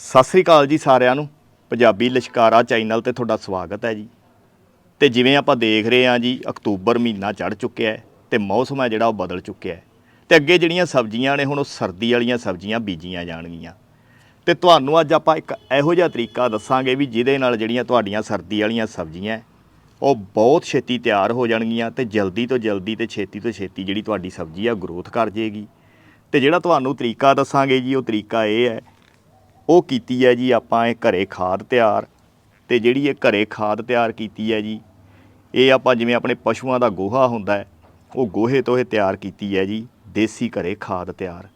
ਸਤਿ ਸ੍ਰੀ ਅਕਾਲ ਜੀ ਸਾਰਿਆਂ ਨੂੰ। ਪੰਜਾਬੀ ਲਿਸ਼ਕਾਰਾ ਚੈਨਲ ਤੇ ਤੁਹਾਡਾ ਸਵਾਗਤ ਹੈ ਜੀ। ਤੇ ਜਿਵੇਂ ਆਪਾਂ ਦੇਖ ਰਹੇ ਹਾਂ ਜੀ, ਅਕਤੂਬਰ ਮਹੀਨਾ ਚੜ ਚੁੱਕਿਆ ਹੈ ਤੇ ਮੌਸਮ ਹੈ ਜਿਹੜਾ ਉਹ ਬਦਲ ਚੁੱਕਿਆ ਹੈ। ਤੇ ਅੱਗੇ ਜਿਹੜੀਆਂ ਸਬਜ਼ੀਆਂ ਨੇ ਹੁਣ ਉਹ ਸਰਦੀ ਵਾਲੀਆਂ ਸਬਜ਼ੀਆਂ ਬੀਜੀਆਂ ਜਾਣਗੀਆਂ। ਤੇ ਤੁਹਾਨੂੰ ਅੱਜ ਆਪਾਂ ਇੱਕ ਇਹੋ ਜਿਹਾ ਤਰੀਕਾ ਦੱਸਾਂਗੇ ਵੀ ਜਿਹਦੇ ਨਾਲ ਜਿਹੜੀਆਂ ਤੁਹਾਡੀਆਂ ਸਰਦੀ ਵਾਲੀਆਂ ਸਬਜ਼ੀਆਂ ਉਹ ਬਹੁਤ ਛੇਤੀ ਤਿਆਰ ਹੋ ਜਾਣਗੀਆਂ ਤੇ ਜਲਦੀ ਤੋਂ ਜਲਦੀ ਤੇ ਛੇਤੀ ਤੋਂ ਛੇਤੀ ਜਿਹੜੀ ਤੁਹਾਡੀ ਸਬਜ਼ੀ ਆ ਗਰੋਥ ਕਰ ਜਾਏਗੀ ਤੇ ਜਿਹੜਾ ਤੁਹਾਨੂੰ ਤਰੀਕਾ ਦੱਸਾਂਗੇ ਜੀ, ਉਹ ਤਰੀਕਾ ਇਹ ਹੈ ਉਹ ਕੀਤੀ ਹੈ ਜੀ, ਆਪਾਂ ਇਹ ਘਰੇ ਖਾਦ ਤਿਆਰ ਤੇ ਜਿਹੜੀ ਇਹ ਘਰੇ ਖਾਦ ਤਿਆਰ ਕੀਤੀ ਹੈ ਜੀ, ਇਹ ਆਪਾਂ ਜਿਵੇਂ ਆਪਣੇ ਪਸ਼ੂਆਂ ਦਾ ਗੋਹਾ ਹੁੰਦਾ ਹੈ, ਉਹ ਗੋਹੇ ਤੋਂ ਇਹ ਤਿਆਰ ਕੀਤੀ ਹੈ ਜੀ, ਦੇਸੀ ਘਰੇ ਖਾਦ ਤਿਆਰ।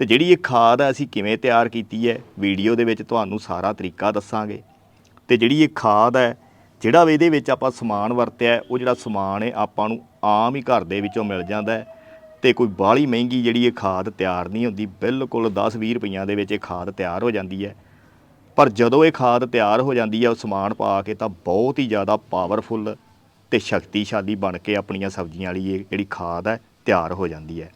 ਤੇ ਜਿਹੜੀ ਇਹ ਖਾਦ ਹੈ ਅਸੀਂ ਕਿਵੇਂ ਤਿਆਰ ਕੀਤੀ ਹੈ, ਵੀਡੀਓ ਦੇ ਵਿੱਚ ਤੁਹਾਨੂੰ ਸਾਰਾ ਤਰੀਕਾ ਦੱਸਾਂਗੇ। ਤੇ ਜਿਹੜੀ ਇਹ ਖਾਦ ਹੈ, ਜਿਹੜਾ ਇਹਦੇ ਵਿੱਚ ਆਪਾਂ ਸਮਾਨ ਵਰਤਿਆ ਉਹ ਜਿਹੜਾ ਸਮਾਨ ਹੈ, ਆਪਾਂ ਨੂੰ ਆਮ ਹੀ ਘਰ ਦੇ ਵਿੱਚੋਂ ਮਿਲ ਜਾਂਦਾ ਹੈ। ਤੇ ਕੋਈ ਬਾਹਲੀ ਮਹਿੰਗੀ ਜਿਹੜੀ ਇਹ ਖਾਦ ਤਿਆਰ ਨਹੀਂ ਹੁੰਦੀ, ਬਿਲਕੁਲ 10-20 ਰੁਪਈਆਂ ਦੇ ਵਿੱਚ ਇਹ ਖਾਦ ਤਿਆਰ ਹੋ ਜਾਂਦੀ ਹੈ। ਪਰ ਜਦੋਂ ਇਹ ਖਾਦ ਤਿਆਰ ਹੋ ਜਾਂਦੀ ਹੈ, ਉਹ ਸਮਾਨ ਪਾ ਕੇ ਤਾਂ ਬਹੁਤ ਹੀ ਜ਼ਿਆਦਾ ਪਾਵਰਫੁੱਲ ਤੇ ਸ਼ਕਤੀਸ਼ਾਲੀ ਬਣ ਕੇ ਆਪਣੀਆਂ ਸਬਜ਼ੀਆਂ ਵਾਲੀ ਇਹ ਜਿਹੜੀ ਖਾਦ ਹੈ, ਤਿਆਰ ਹੋ ਜਾਂਦੀ ਹੈ।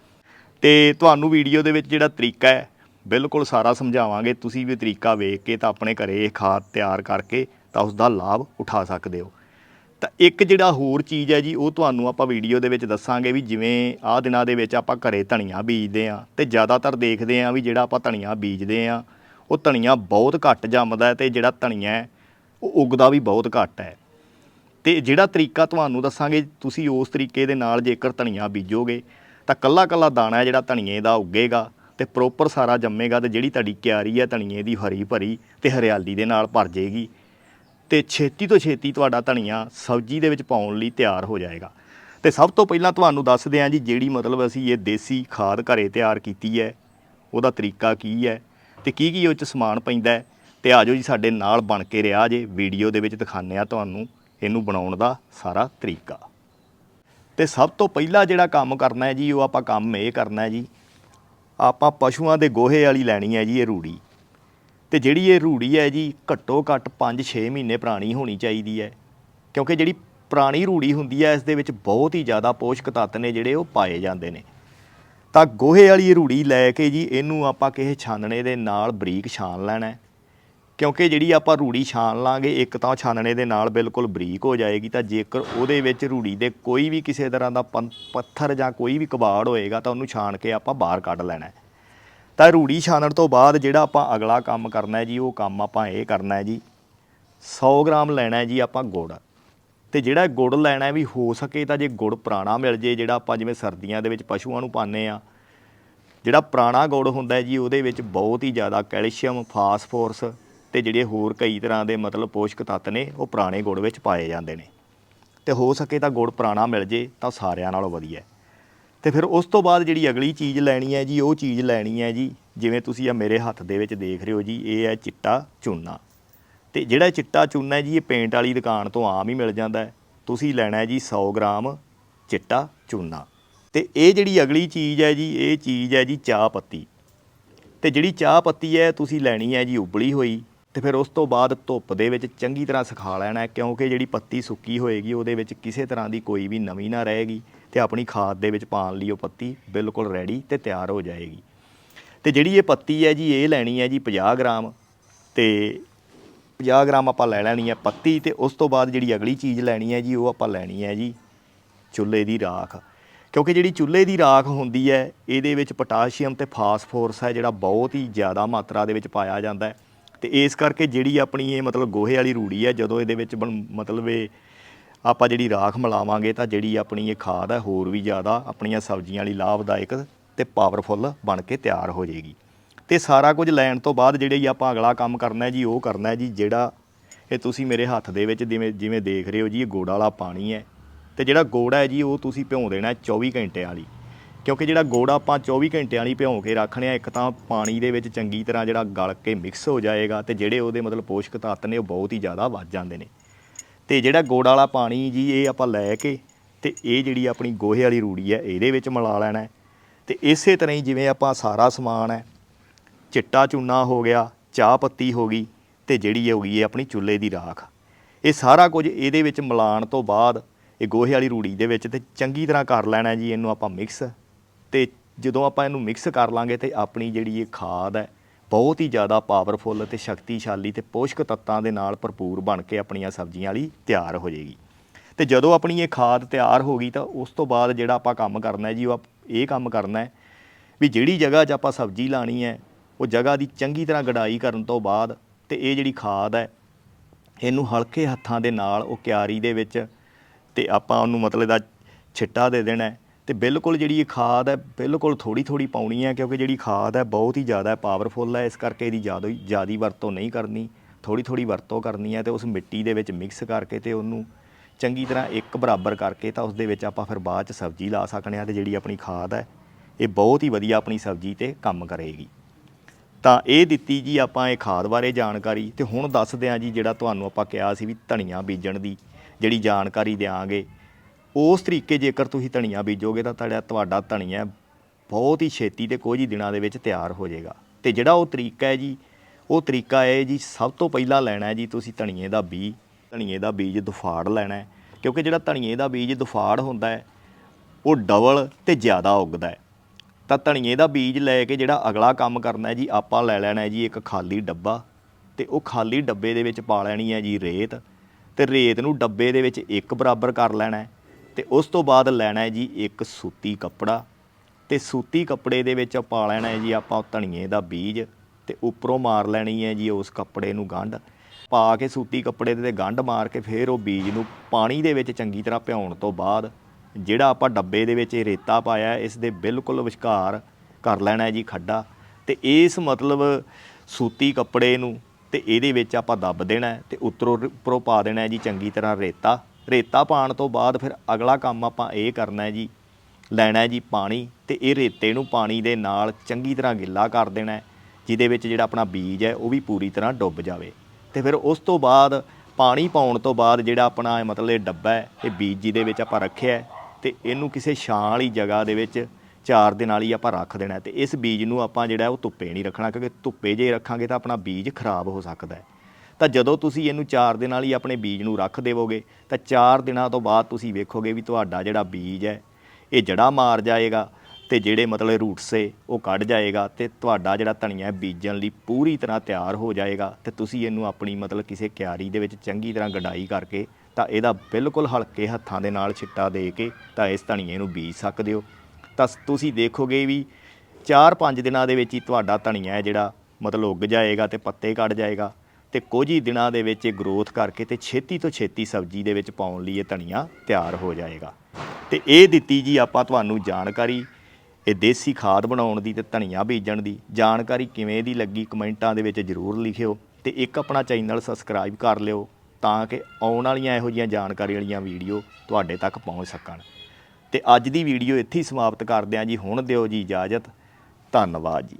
ਤੇ ਤੁਹਾਨੂੰ ਵੀਡੀਓ ਦੇ ਵਿੱਚ ਜਿਹੜਾ ਤਰੀਕਾ ਹੈ, ਬਿਲਕੁਲ ਸਾਰਾ ਸਮਝਾਵਾਂਗੇ। ਤੁਸੀਂ ਵੀ ਤਰੀਕਾ ਵੇਖ ਕੇ ਤਾਂ ਆਪਣੇ ਘਰੇ ਇਹ ਖਾਦ ਤਿਆਰ ਕਰਕੇ ਤਾਂ ਉਸ ਦਾ ਲਾਭ ਉਠਾ ਸਕਦੇ ਹੋ। ਤਾਂ ਇੱਕ ਜਿਹੜਾ ਹੋਰ ਚੀਜ਼ ਹੈ ਜੀ, ਉਹ ਤੁਹਾਨੂੰ ਆਪਾਂ ਵੀਡੀਓ ਦੇ ਵਿੱਚ ਦੱਸਾਂਗੇ ਵੀ ਜਿਵੇਂ ਆਹ ਦਿਨਾਂ ਦੇ ਵਿੱਚ ਆਪਾਂ ਘਰੇ ਧਨੀਆ ਬੀਜਦੇ ਆ ਤੇ ਜ਼ਿਆਦਾਤਰ ਦੇਖਦੇ ਆ ਵੀ ਜਿਹੜਾ ਆਪਾਂ ਧਨੀਆ ਬੀਜਦੇ ਆ ਉਹ ਧਨੀਆ ਬਹੁਤ ਘੱਟ ਜੰਮਦਾ ਹੈ ਤੇ ਜਿਹੜਾ ਧਨੀਆ ਹੈ, ਉਹ ਉਗਦਾ ਵੀ ਬਹੁਤ ਘੱਟ ਹੈ। ਤੇ ਜਿਹੜਾ ਤਰੀਕਾ ਤੁਹਾਨੂੰ ਦੱਸਾਂਗੇ, ਤੁਸੀਂ ਉਸ ਤਰੀਕੇ ਦੇ ਨਾਲ ਜੇਕਰ ਧਨੀਆ ਬੀਜੋਗੇ, ਤਾਂ ਕੱਲਾ ਕੱਲਾ ਦਾਣਾ ਜਿਹੜਾ ਧਨੀਏ ਦਾ ਉੱਗੇਗਾ ਤੇ ਪ੍ਰੋਪਰ ਸਾਰਾ ਜੰਮੇਗਾ ਤੇ ਜਿਹੜੀ ਤੁਹਾਡੀ ਕਿਆਰੀ ਹੈ ਧਨੀਏ ਦੀ ਹਰੀ ਭਰੀ ਤੇ ਹਰਿਆਲੀ ਦੇ ਨਾਲ ਭਰ ਜਾਏਗੀ ਤੇ ਛੇਤੀ ਤੋਂ ਛੇਤੀ ਤੁਹਾਡਾ ਧਨੀਆ ਸਬਜ਼ੀ ਦੇ ਵਿੱਚ ਪਾਉਣ ਲਈ ਤਿਆਰ ਹੋ ਜਾਏਗਾ। ਤੇ ਸਭ ਤੋਂ ਪਹਿਲਾਂ ਤੁਹਾਨੂੰ ਦੱਸਦੇ ਹਾਂ ਜੀ ਜਿਹੜੀ ਮਤਲਬ ਅਸੀਂ ਇਹ ਦੇਸੀ ਖਾਦ ਘਰੇ ਤਿਆਰ ਕੀਤੀ ਹੈ, ਉਹਦਾ ਤਰੀਕਾ ਕੀ ਹੈ ਤੇ ਕੀ ਕੀ ਉਹ ਚ ਸਮਾਨ ਪੈਂਦਾ ਹੈ ਤੇ ਆਜੋ ਜੀ ਸਾਡੇ ਨਾਲ ਬਣ ਕੇ ਰਿਹਾ ਜੇ ਵੀਡੀਓ ਦੇ ਵਿੱਚ ਦਿਖਾਉਂਦੇ ਆ ਤੁਹਾਨੂੰ ਇਹਨੂੰ ਬਣਾਉਣ ਦਾ ਸਾਰਾ ਤਰੀਕਾ। ਤੇ ਸਭ ਤੋਂ ਪਹਿਲਾਂ ਜਿਹੜਾ ਕੰਮ ਕਰਨਾ ਹੈ ਜੀ, ਉਹ ਆਪਾਂ ਕੰਮ ਇਹ ਕਰਨਾ ਹੈ ਜੀ, ਆਪਾਂ ਪਸ਼ੂਆਂ ਦੇ ਗੋਹੇ ਵਾਲੀ ਲੈਣੀ ਹੈ ਜੀ ਇਹ ਰੂੜੀ। ਤੇ ਜਿਹੜੀ ਇਹ ਰੂੜੀ ਹੈ ਜੀ, ਘੱਟੋ ਘੱਟ 5-6 ਮਹੀਨੇ ਪੁਰਾਣੀ ਹੋਣੀ ਚਾਹੀਦੀ ਹੈ। ਕਿਉਂਕਿ ਜਿਹੜੀ ਪੁਰਾਣੀ ਰੂੜੀ ਹੁੰਦੀ ਹੈ, ਇਸ ਦੇ ਵਿੱਚ ਬਹੁਤ ਹੀ ਜ਼ਿਆਦਾ ਪੋਸ਼ਕ ਤੱਤ ਨੇ ਜਿਹੜੇ ਉਹ ਪਾਏ ਜਾਂਦੇ ਨੇ। ਤਾਂ ਗੋਹੇ ਵਾਲੀ ਰੂੜੀ ਲੈ ਕੇ ਜੀ, ਇਹਨੂੰ ਆਪਾਂ ਕਿਸੇ ਛਾਨਣੇ ਦੇ ਨਾਲ ਬਰੀਕ ਛਾਨ ਲੈਣਾ ਕਿਉਂਕਿ ਜਿਹੜੀ ਆਪਾਂ ਰੂੜੀ ਛਾਨ ਲਾਂਗੇ, ਇੱਕ ਤਾਂ ਛਾਨਣੇ ਦੇ ਨਾਲ ਬਿਲਕੁਲ ਬਰੀਕ ਹੋ ਜਾਏਗੀ, ਤਾਂ ਜੇਕਰ ਉਹਦੇ ਵਿੱਚ ਰੂੜੀ ਦੇ ਕੋਈ ਵੀ ਕਿਸੇ ਤਰ੍ਹਾਂ ਦਾ ਪੰ- ਪੱਥਰ ਜਾਂ ਕੋਈ ਵੀ ਕਬਾੜ ਹੋਏਗਾ, ਤਾਂ ਉਹਨੂੰ ਛਾਨ ਕੇ ਆਪਾਂ ਬਾਹਰ ਕੱਢ ਲੈਣਾ ਤਾਂ ਰੂੜੀ ਛਾਨਣ ਤੋਂ ਬਾਅਦ ਜਿਹੜਾ ਆਪਾਂ ਅਗਲਾ ਕੰਮ ਕਰਨਾ ਹੈ ਜੀ, ਉਹ ਕੰਮ ਆਪਾਂ ਇਹ ਕਰਨਾ ਹੈ ਜੀ 100 ਗ੍ਰਾਮ ਲੈਣਾ ਹੈ ਜੀ ਆਪਾਂ ਗੁੜ। ਤੇ ਜਿਹੜਾ ਗੁੜ ਲੈਣਾ ਵੀ ਹੋ ਸਕੇ ਤਾਂ ਜੇ ਗੁੜ ਪੁਰਾਣਾ ਮਿਲ ਜੇ, ਜਿਹੜਾ ਆਪਾਂ ਜਿਵੇਂ ਸਰਦੀਆਂ ਦੇ ਵਿੱਚ ਪਸ਼ੂਆਂ ਨੂੰ ਪਾਉਂਦੇ ਆ ਜਿਹੜਾ ਪੁਰਾਣਾ ਗੁੜ ਹੁੰਦਾ ਜੀ, ਉਹਦੇ ਵਿੱਚ ਬਹੁਤ ਹੀ ਜ਼ਿਆਦਾ ਕੈਲਸ਼ੀਅਮ, ਫਾਸਫੋਰਸ ਤੇ ਜਿਹੜੇ ਹੋਰ ਕਈ ਤਰ੍ਹਾਂ ਦੇ ਮਤਲਬ ਪੋਸ਼ਕ ਤੱਤ ਨੇ, ਉਹ ਪੁਰਾਣੇ ਗੁੜ ਵਿੱਚ ਪਾਏ ਜਾਂਦੇ ਨੇ। ਤੇ ਹੋ ਸਕੇ ਤਾਂ ਗੁੜ ਪੁਰਾਣਾ ਮਿਲ ਜੇ, ਤਾਂ ਸਾਰਿਆਂ ਨਾਲੋਂ ਵਧੀਆ ਤੇ ਫਿਰ ਉਸ ਤੋਂ ਬਾਅਦ ਜਿਹੜੀ ਅਗਲੀ ਚੀਜ਼ ਲੈਣੀ ਹੈ ਜੀ, ਉਹ ਚੀਜ਼ ਲੈਣੀ ਹੈ ਜੀ, ਜਿਵੇਂ ਤੁਸੀਂ ਆ ਮੇਰੇ ਹੱਥ ਦੇ ਵਿੱਚ ਦੇਖ ਰਹੇ ਹੋ ਜੀ, ਇਹ ਹੈ ਚਿੱਟਾ ਚੂਨਾ। ਤੇ ਜਿਹੜਾ ਚਿੱਟਾ ਚੂਨਾ ਹੈ ਜੀ, ਇਹ ਪੇਂਟ ਵਾਲੀ ਦੁਕਾਨ ਤੋਂ ਆਮ ਹੀ ਮਿਲ ਜਾਂਦਾ ਹੈ। ਤੁਸੀਂ ਲੈਣਾ ਹੈ ਜੀ 100 ਗ੍ਰਾਮ ਚਿੱਟਾ ਚੂਨਾ। ਤੇ ਇਹ ਜਿਹੜੀ ਅਗਲੀ ਚੀਜ਼ ਹੈ ਜੀ, ਇਹ ਚੀਜ਼ ਹੈ ਜੀ ਚਾਹ ਪੱਤੀ। ਤੇ ਜਿਹੜੀ ਚਾਹ ਪੱਤੀ ਹੈ, ਤੁਸੀਂ ਲੈਣੀ ਹੈ ਜੀ ਉਬਲੀ ਹੋਈ। ਤੇ ਫਿਰ ਉਸ ਤੋਂ ਬਾਅਦ ਧੁੱਪ ਦੇ ਵਿੱਚ ਚੰਗੀ ਤਰ੍ਹਾਂ ਸੁਕਾ ਲੈਣਾ ਕਿਉਂਕਿ ਜਿਹੜੀ ਪੱਤੀ ਸੁੱਕੀ ਹੋਏਗੀ, ਉਹਦੇ ਵਿੱਚ ਕਿਸੇ ਤਰ੍ਹਾਂ ਦੀ ਕੋਈ ਵੀ ਨਮੀ ਨਾ ਰਹੇਗੀ। ਤੇ ਆਪਣੀ ਖਾਦ ਦੇ ਵਿੱਚ ਪਾਉਣ ਲਈ ਉਹ ਪੱਤੀ ਬਿਲਕੁਲ ਰੈਡੀ ਤੇ ਤਿਆਰ ਹੋ ਜਾਏਗੀ। ਤੇ ਜਿਹੜੀ ਇਹ ਪੱਤੀ ਹੈ ਜੀ, ਇਹ ਲੈਣੀ ਹੈ ਜੀ 50 ਗ੍ਰਾਮ ਤੇ 50 ਗ੍ਰਾਮ ਆਪਾਂ ਲੈ ਲੈਣੀ ਹੈ ਪੱਤੀ ਤੇ ਉਸ ਤੋਂ ਬਾਅਦ ਜਿਹੜੀ ਅਗਲੀ ਚੀਜ਼ ਲੈਣੀ ਹੈ ਜੀ, ਉਹ ਆਪਾਂ ਲੈਣੀ ਹੈ ਜੀ ਚੁੱਲ੍ਹੇ ਦੀ ਰਾਖ। ਕਿਉਂਕਿ ਜਿਹੜੀ ਚੁੱਲ੍ਹੇ ਦੀ ਰਾਖ ਹੁੰਦੀ ਹੈ, ਇਹਦੇ ਵਿੱਚ ਪੋਟਾਸ਼ੀਅਮ ਤੇ ਫਾਸਫੋਰਸ ਹੈ ਜਿਹੜਾ ਬਹੁਤ ਹੀ ਜ਼ਿਆਦਾ ਮਾਤਰਾ ਦੇ ਵਿੱਚ ਪਾਇਆ ਜਾਂਦਾ ਹੈ। ਤੇ ਇਸ ਕਰਕੇ ਜਿਹੜੀ ਆਪਣੀ ਇਹ ਮਤਲਬ ਗੋਹੇ ਵਾਲੀ ਰੂੜੀ ਹੈ, ਜਦੋਂ ਇਹਦੇ ਵਿੱਚ ਬਣ- ਮਤਲਬ ਇਹ ਆਪਾਂ ਜਿਹੜੀ ਰਾਖ ਮਿਲਾਵਾਂਗੇ ਤਾਂ ਜਿਹੜੀ ਆਪਣੀ ਇਹ ਖਾਦ ਹੈ ਹੋਰ ਵੀ ਜ਼ਿਆਦਾ ਆਪਣੀਆਂ ਸਬਜ਼ੀਆਂ ਲਈ ਲਾਭਦਾਇਕ ਤੇ ਪਾਵਰਫੁੱਲ ਬਣ ਕੇ ਤਿਆਰ ਹੋ ਜਾਏਗੀ। ਤੇ ਸਾਰਾ ਕੁਝ ਲੈਣ ਤੋਂ ਬਾਅਦ ਜਿਹੜੇ ਆਪਾਂ ਅਗਲਾ ਕੰਮ ਕਰਨਾ ਹੈ ਜੀ, ਉਹ ਕਰਨਾ ਹੈ ਜੀ, ਜਿਹੜਾ ਇਹ ਤੁਸੀਂ ਮੇਰੇ ਹੱਥ ਦੇ ਵਿੱਚ ਜਿਵੇਂ ਜਿਵੇਂ ਦੇਖ ਰਹੇ ਹੋ ਜੀ, ਇਹ ਗੋੜ ਵਾਲਾ ਪਾਣੀ ਹੈ। ਤੇ ਜਿਹੜਾ ਗੋੜ ਹੈ ਜੀ, ਉਹ ਤੁਸੀਂ ਭਿਉਂ ਦੇਣਾ ਹੈ 24 ਘੰਟਿਆਂ ਵਾਲੀ। ਕਿਉਂਕਿ ਜਿਹੜਾ ਗੋੜ ਆਪਾਂ 24 ਘੰਟਿਆਂ ਵਾਲੀ ਭਿਉਂ ਕੇ ਰੱਖਣੇ ਆ, ਇੱਕ ਤਾਂ ਪਾਣੀ ਦੇ ਵਿੱਚ ਚੰਗੀ ਤਰ੍ਹਾਂ ਜਿਹੜਾ ਗਲ ਕੇ ਮਿਕਸ ਹੋ ਜਾਏਗਾ ਤੇ ਜਿਹੜੇ ਉਹਦੇ ਮਤਲਬ ਪੋਸ਼ਕ ਤੱਤ ਨੇ, ਉਹ ਬਹੁਤ ਹੀ ਜ਼ਿਆਦਾ ਵੱਧ ਜਾਂਦੇ ਨੇ। ਤੇ ਜਿਹੜਾ ਗੋੜ ਵਾਲਾ ਪਾਣੀ ਜੀ, ਇਹ ਆਪਾਂ ਲੈ ਕੇ ਤੇ ਇਹ ਜਿਹੜੀ ਆਪਣੀ ਗੋਹੇ ਵਾਲੀ ਰੂੜੀ ਹੈ, ਇਹਦੇ ਵਿੱਚ ਮਿਲਾ ਲੈਣਾ ਹੈ। ਤੇ ਇਸੇ ਤਰ੍ਹਾਂ ਹੀ ਜਿਵੇਂ ਆਪਾਂ ਸਾਰਾ ਸਮਾਨ ਹੈ, ਚਿੱਟਾ ਚੂਨਾ ਹੋ ਗਿਆ, ਚਾਹ ਪੱਤੀ ਹੋ ਗਈ ਤੇ ਜਿਹੜੀ ਇਹ ਹੋ ਗਈ ਹੈ ਆਪਣੀ ਚੁੱਲ੍ਹੇ ਦੀ ਰਾਖ। ਇਹ ਸਾਰਾ ਕੁਝ ਇਹਦੇ ਵਿੱਚ ਮਿਲਾਉਣ ਤੋਂ ਬਾਅਦ ਇਹ ਗੋਹੇ ਵਾਲੀ ਰੂੜੀ ਦੇ ਵਿੱਚ ਤੇ ਚੰਗੀ ਤਰ੍ਹਾਂ ਕਰ ਲੈਣਾ ਜੀ, ਇਹਨੂੰ ਆਪਾਂ ਮਿਕਸ। ਤੇ ਜਦੋਂ ਆਪਾਂ ਇਹਨੂੰ ਮਿਕਸ ਕਰ ਲਾਂਗੇ ਤੇ ਆਪਣੀ ਜਿਹੜੀ ਇਹ ਖਾਦ ਹੈ ਬਹੁਤ ਹੀ ਜ਼ਿਆਦਾ ਪਾਵਰਫੁੱਲ ਤੇ ਸ਼ਕਤੀਸ਼ਾਲੀ ਤੇ ਪੋਸ਼ਕ ਤੱਤਾਂ ਦੇ ਨਾਲ ਭਰਪੂਰ ਬਣ ਕੇ ਆਪਣੀਆਂ ਸਬਜ਼ੀਆਂ ਲਈ ਤਿਆਰ ਹੋ ਜਾਏਗੀ ਤੇ ਜਦੋਂ ਆਪਣੀ ਇਹ ਖਾਦ ਤਿਆਰ ਹੋ ਗਈ ਤਾਂ ਉਸ ਤੋਂ ਬਾਅਦ ਜਿਹੜਾ ਆਪਾਂ ਕੰਮ ਕਰਨਾ ਹੈ ਜੀ, ਉਹ ਆਪ- ਇਹ ਕੰਮ ਕਰਨਾ ਹੈ ਵੀ ਜਿਹੜੀ ਜਗ੍ਹਾ 'ਚ ਆਪਾਂ ਸਬਜ਼ੀ ਲਾਣੀ ਹੈ, ਉਹ ਜਗ੍ਹਾ ਦੀ ਚੰਗੀ ਤਰ੍ਹਾਂ ਗਡਾਈ ਕਰਨ ਤੋਂ ਬਾਅਦ ਤੇ ਇਹ ਜਿਹੜੀ ਖਾਦ ਹੈ, ਇਹਨੂੰ ਹਲਕੇ ਹੱਥਾਂ ਦੇ ਨਾਲ ਉਹ ਕਿਆਰੀ ਦੇ ਵਿੱਚ ਤੇ ਆਪਾਂ ਉਹਨੂੰ ਮਤਲਬ ਦਾ ਛਿੱਟਾ ਦੇ ਦੇਣਾ ਤੇ ਬਿਲਕੁਲ ਜਿਹੜੀ ਇਹ ਖਾਦ ਹੈ, ਬਿਲਕੁਲ ਥੋੜੀ ਥੋੜੀ ਪਾਉਣੀ ਹੈ, ਕਿਉਂਕਿ ਜਿਹੜੀ ਖਾਦ ਹੈ ਬਹੁਤ ਹੀ ਜ਼ਿਆਦਾ ਪਾਵਰਫੁੱਲ ਹੈ, ਇਸ ਕਰਕੇ ਇਹਦੀ ਜ਼ਿਆਦਾ ਜ਼ਿਆਦੀ ਵਰਤੋਂ ਨਹੀਂ ਕਰਨੀ ਥੋੜੀ ਥੋੜੀ ਵਰਤੋਂ ਕਰਨੀ ਹੈ ਤੇ ਉਸ ਮਿੱਟੀ ਦੇ ਵਿੱਚ ਮਿਕਸ ਕਰਕੇ ਤੇ ਉਹਨੂੰ ਚੰਗੀ ਤਰ੍ਹਾਂ ਇੱਕ ਬਰਾਬਰ ਕਰਕੇ ਤਾਂ ਉਸ ਦੇ ਵਿੱਚ ਆਪਾਂ ਫਿਰ ਬਾਅਦ ਚ ਸਬਜ਼ੀ ਲਾ ਸਕਨੇ ਆ ਤੇ ਜਿਹੜੀ ਆਪਣੀ ਖਾਦ ਹੈ, ਇਹ ਬਹੁਤ ਹੀ ਵਧੀਆ ਆਪਣੀ ਸਬਜ਼ੀ ਤੇ ਕੰਮ ਕਰੇਗੀ। ਤਾਂ ਇਹ ਦਿੱਤੀ ਜੀ ਆਪਾਂ ਇਹ ਖਾਦ ਬਾਰੇ ਜਾਣਕਾਰੀ ਤੇ ਹੁਣ ਦੱਸਦੇ ਹਾਂ ਜੀ ਜਿਹੜਾ ਤੁਹਾਨੂੰ ਆਪਾਂ ਕਿਹਾ ਸੀ ਵੀ ਧਨੀਆ ਬੀਜਣ ਦੀ, ਜਿਹੜੀ ਜਾਣਕਾਰੀ ਦਿਆਂਗੇ। ਉਸ ਤਰੀਕੇ ਜੇਕਰ ਤੁਸੀਂ ਧਨੀਆ ਬੀਜੋਗੇ ਤਾਂ ਤੁਹਾਡਾ ਤੁਹਾਡਾ ਧਨੀਆ ਬਹੁਤ ਹੀ ਛੇਤੀ ਤੇ ਕੁਝ ਹੀ ਦਿਨਾਂ ਦੇ ਵਿੱਚ ਤਿਆਰ ਹੋ ਜਾਏਗਾ। ਤੇ ਜਿਹੜਾ ਉਹ ਤਰੀਕਾ ਹੈ ਜੀ, ਉਹ ਤਰੀਕਾ ਹੈ ਜੀ, ਸਭ ਤੋਂ ਪਹਿਲਾਂ ਲੈਣਾ ਹੈ ਜੀ ਤੁਸੀਂ ਧਨੀਏ ਦਾ ਬੀਜ ਧਨੀਏ ਦਾ ਬੀਜ ਦੁਫਾੜ ਲੈਣਾ ਹੈ। ਕਿਉਂਕਿ ਜਿਹੜਾ ਧਨੀਏ ਦਾ ਬੀਜ ਦੁਫਾੜ ਹੁੰਦਾ ਹੈ, ਉਹ ਡਬਲ ਤੇ ਜ਼ਿਆਦਾ ਉੱਗਦਾ ਹੈ। ਤਾਂ ਧਨੀਏ ਦਾ ਬੀਜ ਲੈ ਕੇ ਜਿਹੜਾ ਅਗਲਾ ਕੰਮ ਕਰਨਾ ਹੈ ਜੀ, ਆਪਾਂ ਲੈ ਲੈਣਾ ਹੈ ਜੀ ਇੱਕ ਖਾਲੀ ਡੱਬਾ ਤੇ ਉਹ ਖਾਲੀ ਡੱਬੇ ਦੇ ਵਿੱਚ ਪਾ ਲੈਣੀ ਹੈ ਜੀ ਰੇਤ। ਤੇ ਰੇਤ ਨੂੰ ਡੱਬੇ ਦੇ ਵਿੱਚ ਇੱਕ ਬਰਾਬਰ ਕਰ ਲੈਣਾ ਹੈ। ਤੇ ਉਸ ਤੋਂ ਬਾਅਦ ਲੈਣਾ ਹੈ ਜੀ ਇੱਕ ਸੂਤੀ ਕੱਪੜਾ ਤੇ ਸੂਤੀ ਕੱਪੜੇ ਦੇ ਵਿੱਚ ਪਾ ਲੈਣਾ ਹੈ ਜੀ ਆਪਾਂ ਧਨੀਏ ਦਾ ਬੀਜ ਤੇ ਉੱਪਰੋਂ ਮਾਰ ਲੈਣੀ ਹੈ ਜੀ ਉਸ ਕੱਪੜੇ ਨੂੰ ਗੰਢ। ਪਾ ਕੇ ਸੂਤੀ ਕੱਪੜੇ ਦੇ ਤੇ ਗੰਢ ਮਾਰ ਕੇ ਫਿਰ ਉਹ ਬੀਜ ਨੂੰ ਪਾਣੀ ਦੇ ਵਿੱਚ ਚੰਗੀ ਤਰ੍ਹਾਂ ਭਿਉਣ ਤੋਂ ਬਾਅਦ ਜਿਹੜਾ ਆਪਾਂ ਡੱਬੇ ਦੇ ਵਿੱਚ ਇਹ ਰੇਤਾ ਪਾਇਆ ਇਸ ਦੇ ਬਿਲਕੁਲ ਵਿਚਕਾਰ ਕਰ ਲੈਣਾ ਹੈ ਜੀ ਖੱਡਾ ਤੇ ਇਸ ਮਤਲਬ ਸੂਤੀ ਕੱਪੜੇ ਨੂੰ ਤੇ ਇਹਦੇ ਵਿੱਚ ਆਪਾਂ ਦੱਬ ਦੇਣਾ ਹੈ ਤੇ ਉੱਤਰੋਂ ਉੱਪਰੋਂ ਪਾ ਦੇਣਾ ਜੀ ਚੰਗੀ ਤਰ੍ਹਾਂ ਰੇਤਾ। ਰੇਤਾ ਪਾਣ ਤੋਂ ਬਾਅਦ ਫਿਰ ਅਗਲਾ ਕੰਮ ਆਪਾਂ ਇਹ ਕਰਨਾ ਹੈ ਜੀ, ਲੈਣਾ ਜੀ ਪਾਣੀ ਤੇ ਇਹ ਰੇਤੇ ਨੂੰ ਪਾਣੀ ਦੇ ਨਾਲ ਚੰਗੀ ਤਰ੍ਹਾਂ ਗਿੱਲਾ ਕਰ ਦੇਣਾ ਜਿਹਦੇ ਵਿੱਚ ਜਿਹੜਾ ਆਪਣਾ ਬੀਜ ਹੈ ਉਹ ਵੀ ਪੂਰੀ ਤਰ੍ਹਾਂ ਡੁੱਬ ਜਾਵੇ। ਤੇ ਫਿਰ ਉਸ ਤੋਂ ਬਾਅਦ ਪਾਣੀ ਪਾਉਣ ਤੋਂ ਬਾਅਦ ਜਿਹੜਾ ਆਪਣਾ ਮਤਲਬ ਇਹ ਡੱਬਾ ਹੈ, ਇਹ ਬੀਜ ਜਿਹਦੇ ਵਿੱਚ ਆਪਾਂ ਰੱਖਿਆ ਹੈ ਤੇ ਇਹਨੂੰ ਕਿਸੇ ਛਾਂ ਵਾਲੀ ਜਗ੍ਹਾ ਦੇ ਵਿੱਚ ਚਾਰ ਦਿਨ ਵਾਲੀ ਆਪਾਂ ਰੱਖ ਦੇਣਾ ਹੈ ਤੇ ਇਸ ਬੀਜ ਨੂੰ ਆਪਾਂ ਜਿਹੜਾ ਉਹ ਧੁੱਪੇ ਨਹੀਂ ਰੱਖਣਾ, ਕਿਉਂਕਿ ਧੁੱਪੇ ਜੇ ਰੱਖਾਂਗੇ ਤਾਂ ਆਪਣਾ ਬੀਜ ਖਰਾਬ ਹੋ ਸਕਦਾ ਹੈ। ਤਾਂ ਜਦੋਂ ਤੁਸੀਂ ਇਹਨੂੰ 4 ਦਿਨਾਂ ਲਈ ਆਪਣੇ ਬੀਜ ਨੂੰ ਰੱਖ ਦੇਵੋਗੇ, ਤਾਂ 4 ਦਿਨਾਂ ਤੋਂ ਬਾਅਦ ਤੁਸੀਂ ਵੇਖੋਗੇ ਵੀ ਤੁਹਾਡਾ ਜਿਹੜਾ ਬੀਜ ਹੈ, ਇਹ ਜੜਾ ਮਾਰ ਜਾਏਗਾ ਤੇ ਜਿਹੜੇ ਮਤਲਬ ਰੂਟਸ ਏ, ਉਹ ਕੱਢ ਜਾਏਗਾ ਤੇ ਤੁਹਾਡਾ ਜਿਹੜਾ ਧਨੀਆ ਬੀਜਣ ਲਈ ਪੂਰੀ ਤਰ੍ਹਾਂ ਤਿਆਰ ਹੋ ਜਾਏਗਾ ਤੇ ਤੁਸੀਂ ਇਹਨੂੰ ਆਪਣੀ ਮਤਲਬ ਕਿਸੇ ਕਿਆਰੀ ਦੇ ਵਿੱਚ ਚੰਗੀ ਤਰ੍ਹਾਂ ਗਡਾਈ ਕਰਕੇ ਤਾਂ ਇਹਦਾ ਬਿਲਕੁਲ ਹਲਕੇ ਹੱਥਾਂ ਦੇ ਨਾਲ ਛਿੱਟਾ ਦੇ ਕੇ ਤਾਂ ਇਸ ਧਨੀਏ ਨੂੰ ਬੀਜ ਸਕਦੇ ਹੋ ਤਾਂ ਤੁਸੀਂ ਦੇਖੋਗੇ ਵੀ 4-5 ਦਿਨਾਂ ਦੇ ਵਿੱਚ ਹੀ ਤੁਹਾਡਾ ਧਨੀਆ ਹੈ ਜਿਹੜਾ ਮਤਲਬ ਉੱਗ ਜਾਏਗਾ ਤੇ ਪੱਤੇ ਕੱਢ ਜਾਏਗਾ। ਤੇ ਕੁਝ ਹੀ ਦਿਨਾਂ ਦੇ ਵਿੱਚ ਇਹ ਗਰੋਥ ਕਰਕੇ ਤੇ ਛੇਤੀ ਤੋਂ ਛੇਤੀ ਸਬਜ਼ੀ ਦੇ ਵਿੱਚ ਪਾਉਣ ਲਈ ਇਹ ਧਨੀਆ ਤਿਆਰ ਹੋ ਜਾਏਗਾ। ਤੇ ਇਹ ਦਿੱਤੀ ਜੀ ਆਪਾਂ ਤੁਹਾਨੂੰ ਜਾਣਕਾਰੀ, ਇਹ ਦੇਸੀ ਖਾਦ ਬਣਾਉਣ ਦੀ ਤੇ ਧਨੀਆ ਬੀਜਣ ਦੀ। ਜਾਣਕਾਰੀ ਕਿਵੇਂ ਦੀ ਲੱਗੀ ਕਮੈਂਟਾਂ ਦੇ ਵਿੱਚ ਜ਼ਰੂਰ ਲਿਖਿਓ ਤੇ ਇੱਕ ਆਪਣਾ ਚੈਨਲ ਸਬਸਕ੍ਰਾਈਬ ਕਰ ਲਿਓ ਤਾਂ ਕਿ ਆਉਣ ਵਾਲੀਆਂ ਇਹੋ ਜਿਹੀਆਂ ਜਾਣਕਾਰੀ ਵਾਲੀਆਂ ਵੀਡੀਓ ਤੁਹਾਡੇ ਤੱਕ ਪਹੁੰਚ ਸਕਣ। ਤੇ ਅੱਜ ਦੀ ਵੀਡੀਓ ਇੱਥੇ ਹੀ ਸਮਾਪਤ ਕਰਦੇ ਹਾਂ ਜੀ। ਹੁਣ ਦਿਓ ਜੀ ਇਜਾਜ਼ਤ। ਧੰਨਵਾਦ ਜੀ।